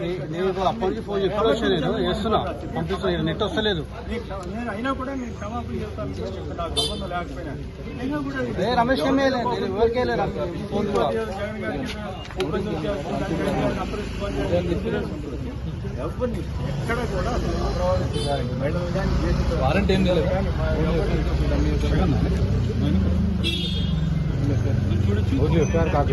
నీ- నీకు అప్పటి నుంచి ఫోన్ ఎప్పుడు వచ్చా నేను? వేస్తున్నా. పంపిస్తున్నా నెట్ వస్తలేదు. నేను నేను ఏ రమేష్ కమ్మే నేను ఎవరికే లేదు ఫోన్ కూడా. జగన్ గారికి ఇబ్బంది వచ్చేస్తుంది, దానికి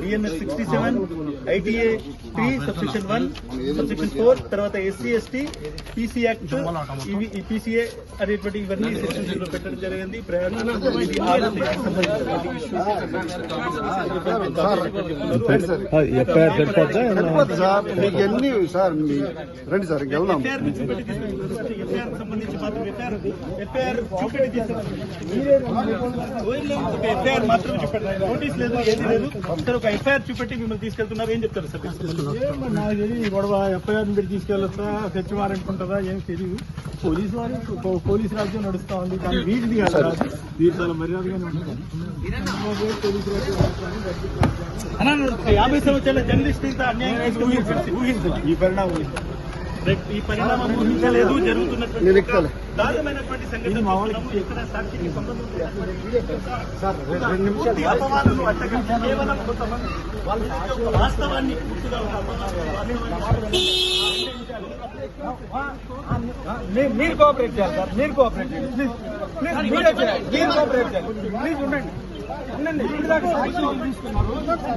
DNS sixty seven ITA three sub section one sub section four తర్వాత ఎస్సీ ఎస్టీ పీసీ యాక్ట్ ఇవి పీసీఏ అనేటువంటి ఇవన్నీ సెక్షన్స్లో పెట్టడం జరిగింది ఎన్ని సార్ రండి సార్ ఎఫ్ఐఆర్ సంబంధించి మాత్రం చూపెట్టారు నోటీస్ లేదు ఏది లేదు సార్ ఒక ఎఫ్ఐఆర్ చూపెట్టి మిమ్మల్ని తీసుకెళ్తున్నారు. ఏం చెప్తారు సార్? ఏమో నాకు తెలియదు. గొడవ ఎఫ్ఐఆర్ పెట్టి తీసుకెళ్ళొస్తా తెచ్చివారనుకుంటుందా ఏం తెలియదు పోలీసు వారి పోలీసు రాజ్యం నడుస్తా ఉంది. కానీ వీటిది కాదు. వీరు చాలా మర్యాదగానే ఉంటుంది పోలీసు రాజ్యం యాభై సంవత్సరాల జర్నలిస్ట్ ఇంత అన్యాయం. ఈ పరిణామం. ఈ పరిణామం ఊహించలేదు జరుగుతున్నటువంటి. దారుణమైనటువంటి సంఘటన సాక్షికి సంబంధం పూర్తి అపవాదులు అట్టగట్టి కేవలం కొంతమంది వాళ్ళ యొక్క వాస్తవాన్ని పూర్తిగా అపవాదు మీరు కోఆపరేట్ చేయాలి సార్ మీరు కోఆపరేట్ చేయాలి. ప్లీజ్ ప్లీజ్ మీరే చేయాలి. మీరు కోఆపరేట్ చేయాలి. ప్లీజ్ ఉండండి. ఉండండి. ఇప్పుడు దాకా సాక్షి వాళ్ళు తీసుకున్నారు.